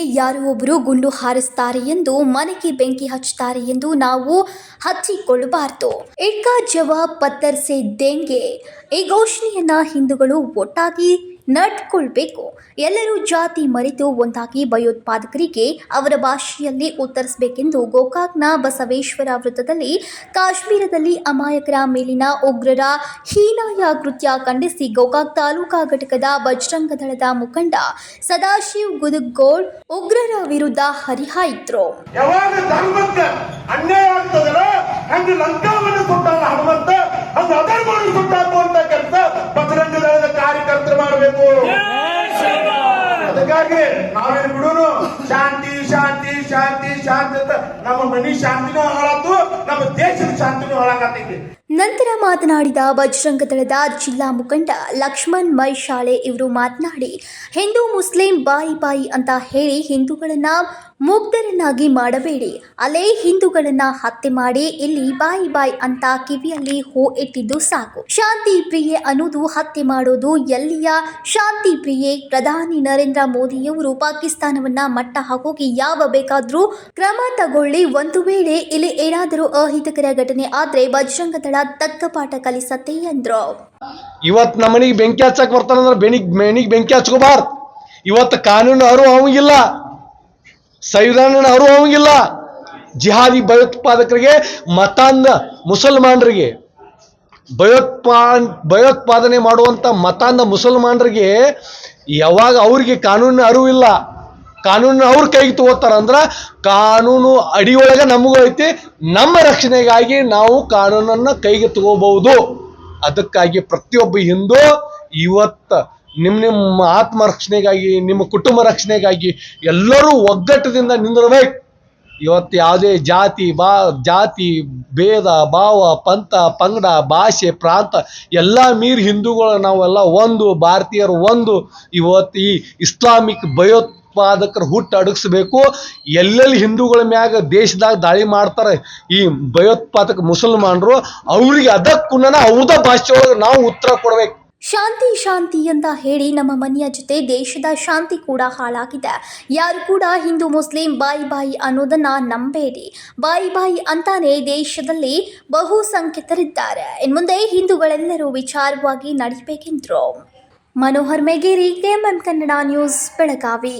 ಯಾರೋ ಒಬ್ಬರು ಗುಂಡು ಹಾರಿಸ್ತಾರೆ ಎಂದು ಮನೆಗೆ ಬೆಂಕಿ ಹಚ್ಚುತ್ತಾರೆ ಎಂದು ನಾವು ಹಚ್ಚಿಕೊಳ್ಳಬಾರದು. ಇಟ್ಕಾ ಜವಾಬ್ ಪತ್ತರ್ಸೆ ದೇಂಗೆ. ಈ ಘೋಷಣೆಯನ್ನ ಹಿಂದೂಗಳು ಒಟ್ಟಾಗಿ ನಡ್ಕೊಳ್ಬೇಕು. ಎಲ್ಲರೂ ಜಾತಿ ಮರೆತು ಒಂದಾಗಿ ಭಯೋತ್ಪಾದಕರಿಗೆ ಅವರ ಭಾಷೆಯಲ್ಲಿ ಉತ್ತರಿಸಬೇಕೆಂದು ಗೋಕಾಕ್ನ ಬಸವೇಶ್ವರ ವೃತ್ತದಲ್ಲಿ ಕಾಶ್ಮೀರದಲ್ಲಿ ಅಮಾಯಕರ ಮೇಲಿನ ಉಗ್ರರ ಹೀನಾಯ ಕೃತ್ಯ ಖಂಡಿಸಿ ಗೋಕಾಕ್ ತಾಲೂಕಾ ಘಟಕದ ಬಜರಂಗ ದಳದ ಮುಖಂಡ ಸದಾಶಿವ್ ಗುದುಗೋಳ್ ಉಗ್ರರ ವಿರುದ್ಧ ಹರಿಹಾಯಿದ್ರು ಹನುಮಂತ ಅದಕ್ಕಾಗಿ ನಾವೇನ್ ಬಿಡೋನು? ಶಾಂತಿ ಶಾಂತಿ ಶಾಂತಿ ಶಾಂತಿ ಅಂತ ನಮ್ಮ ಮನಿ ಶಾಂತಿನೂ ಹಾಳಾತು. ನಮ್ಮ ದೇಶದ ಶಾಂತಿನೂ ಹಾಳಾಗತ್ತೈತಿ ನಂತರ ಮಾತನಾಡಿದ ಬಜರಂಗ ದಳದ ಜಿಲ್ಲಾ ಮುಖಂಡ ಲಕ್ಷ್ಮಣ್ ಮೈ ಶಾಲೆ ಇವರು ಮಾತನಾಡಿ, ಹಿಂದೂ, ಮುಸ್ಲಿಂ, ಬಾಯಿ ಬಾಯಿ ಅಂತ ಹೇಳಿ ಹಿಂದೂಗಳನ್ನ ಮುಗ್ಧರನ್ನಾಗಿ ಮಾಡಬೇಡಿ. ಅಲ್ಲೇ ಹಿಂದೂಗಳನ್ನ ಹತ್ಯೆ ಮಾಡಿ, ಇಲ್ಲಿ ಬಾಯಿ ಬಾಯಿ ಅಂತ ಕಿವಿಯಲ್ಲಿ ಹೂ ಇಟ್ಟಿದ್ದು ಸಾಕು. ಶಾಂತಿ ಪ್ರಿಯೆ ಅನ್ನೋದು ಹತ್ಯೆ ಮಾಡೋದು ಎಲ್ಲಿಯ ಶಾಂತಿ ಪ್ರಿಯೆ? ಪ್ರಧಾನಿ ನರೇಂದ್ರ ಮೋದಿಯವರು ಪಾಕಿಸ್ತಾನವನ್ನ ಮಟ್ಟ ಹಾಕೋಕೆ ಯಾವ ಬೇಕಾದ್ರೂ ಕ್ರಮ ತಗೊಳ್ಳಿ. ಒಂದು ವೇಳೆ ಇಲ್ಲಿ ಏನಾದರೂ ಅಹಿತಕರ ಘಟನೆ ಆದ್ರೆ ಬಜರಂಗ ದಳ ತಕ್ಕ ಪಾಠ ಕಲಿಸತ್ತೆ ಎಂದ್ರು. ಇವತ್ ನಮ್ಮನಿಗೆ ಬೆಂಕಿ ಹಚ್ಚಕ್ ಬರ್ತಾನಂದ್ರೆ ಬೆಣಿಗ್ ಬೆಣಿಗ್ ಬೆಂಕಿ ಹಚ್ಕೋಬಾರ್ದು. ಇವತ್ತು ಕಾನೂನು ಅರು ಅವಂಗಿಲ್ಲ ಸಂವಿಧಾನ ಅರು ಅವಂಗಿಲ್ಲ ಜಿಹಾದಿ ಭಯೋತ್ಪಾದಕರಿಗೆ ಮತಾಂದ ಮುಸಲ್ಮಾನರಿಗೆ ಭಯೋತ್ಪಾ ಭಯೋತ್ಪಾದನೆ ಮಾಡುವಂಥ ಮತಾಂದ ಮುಸಲ್ಮಾನರಿಗೆ ಯಾವಾಗ ಅವರಿಗೆ ಕಾನೂನು ಅರಿವಿಲ್ಲ ಕಾನೂನು ಅವ್ರ ಕೈಗೆ ತಗೋತಾರ ಅಂದ್ರೆ ಕಾನೂನು ಅಡಿಯೊಳಗೆ ನಮಗೂ ಐತಿ, ನಮ್ಮ ರಕ್ಷಣೆಗಾಗಿ ನಾವು ಕಾನೂನನ್ನು ಕೈಗೆ ತಗೋಬಹುದು. ಅದಕ್ಕಾಗಿ ಪ್ರತಿಯೊಬ್ಬ ಹಿಂದೂ ಇವತ್ತು ನಿಮ್ಮ ನಿಮ್ಮ ಆತ್ಮ ರಕ್ಷಣೆಗಾಗಿ, ನಿಮ್ಮ ಕುಟುಂಬ ರಕ್ಷಣೆಗಾಗಿ ಎಲ್ಲರೂ ಒಗ್ಗಟ್ಟದಿಂದ ನಿಂದಿರಬೇಕು. ಇವತ್ತು ಯಾವುದೇ ಜಾತಿ, ಬಾ, ಜಾತಿ, ಭೇದ, ಭಾವ, ಪಂಥ, ಪಂಗಡ, ಭಾಷೆ, ಪ್ರಾಂತ ಎಲ್ಲ ಮೀರಿ ಹಿಂದೂಗಳು ನಾವೆಲ್ಲ ಒಂದು, ಭಾರತೀಯರು ಒಂದು. ಇವತ್ತು ಈ ಇಸ್ಲಾಮಿಕ್ ಭಯೋತ್ಪಾದಕರು ಹುಟ್ಟು ಅಡಗಿಸ್ಬೇಕು. ಎಲ್ಲೆಲ್ಲಿ ಹಿಂದೂಗಳ ಮ್ಯಾಗ ದೇಶದಾಗ ದಾಳಿ ಮಾಡ್ತಾರೆ ಈ ಭಯೋತ್ಪಾದಕ ಮುಸಲ್ಮಾನರು, ಅವ್ರಿಗೆ ಅದಕ್ಕೂ ಹೌದ ಭಾಷೆ ಒಳಗೆ ನಾವು ಉತ್ತರ ಕೊಡ್ಬೇಕು. ಶಾಂತಿ ಶಾಂತಿ ಅಂತ ಹೇಳಿ ನಮ್ಮ ಮನೆಯ ಜೊತೆ ದೇಶದ ಶಾಂತಿ ಕೂಡ ಹಾಳಾಗಿದೆ. ಯಾರು ಕೂಡ ಹಿಂದೂ, ಮುಸ್ಲಿಂ, ಬಾಯಿ ಬಾಯಿ ಅನ್ನೋದನ್ನ ನಂಬೇಡಿ. ಬಾಯಿ ಬಾಯಿ ಅಂತಾನೆ ದೇಶದಲ್ಲಿ ಬಹುಸಂಖ್ಯಾತರಿದ್ದಾರೆ ಇನ್ಮುಂದೆ ಹಿಂದೂಗಳೆಲ್ಲರೂ ವಿಚಾರವಾಗಿ ನಡಿಬೇಕೆಂದ್ರು. Manohar Megeri KMM Kannada news, Belagavi.